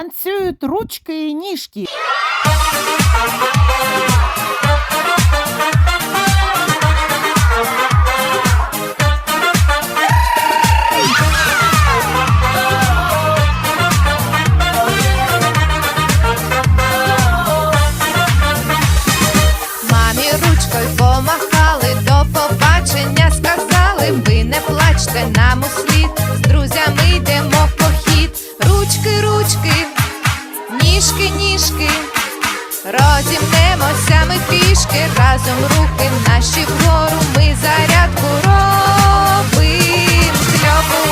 танцюють ручки і ніжки. Мамі ручкою помахали, до побачення сказали. Ви не плачте нам услід, з друзями йдемо в похід. Ручки, ручки, ніжки. Розімнемося ми пішки, разом руки наші вгору, ми зарядку робим кльову.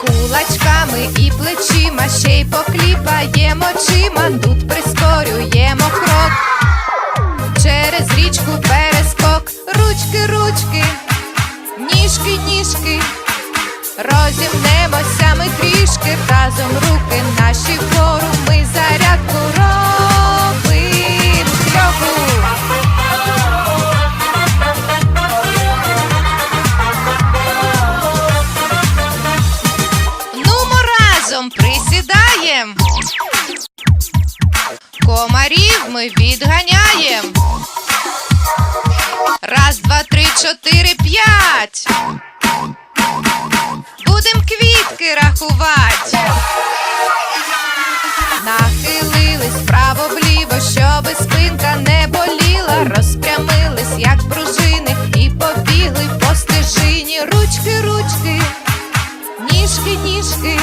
Кулачками і плечима ще й покліпаємо ніжки. Розімнемося ми трішки, разом руки наші вгору, ми зарядку робим кльову. Нумо разом присідаєм. Комарів ми відганяєм. Квітки. Нахилились вправо вліво, щоби спинка не боліла. Розпрямились, як пружини, і побігли по стежині. Ручки, ручки, ніжки, ніжки.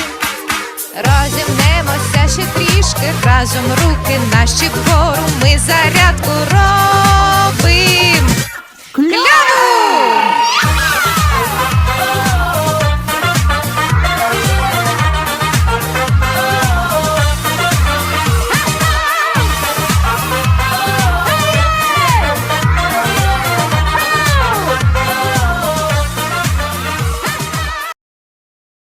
Розімнемося ще трішки, разом руки наші вгору, ми зарядку робим. Кльово!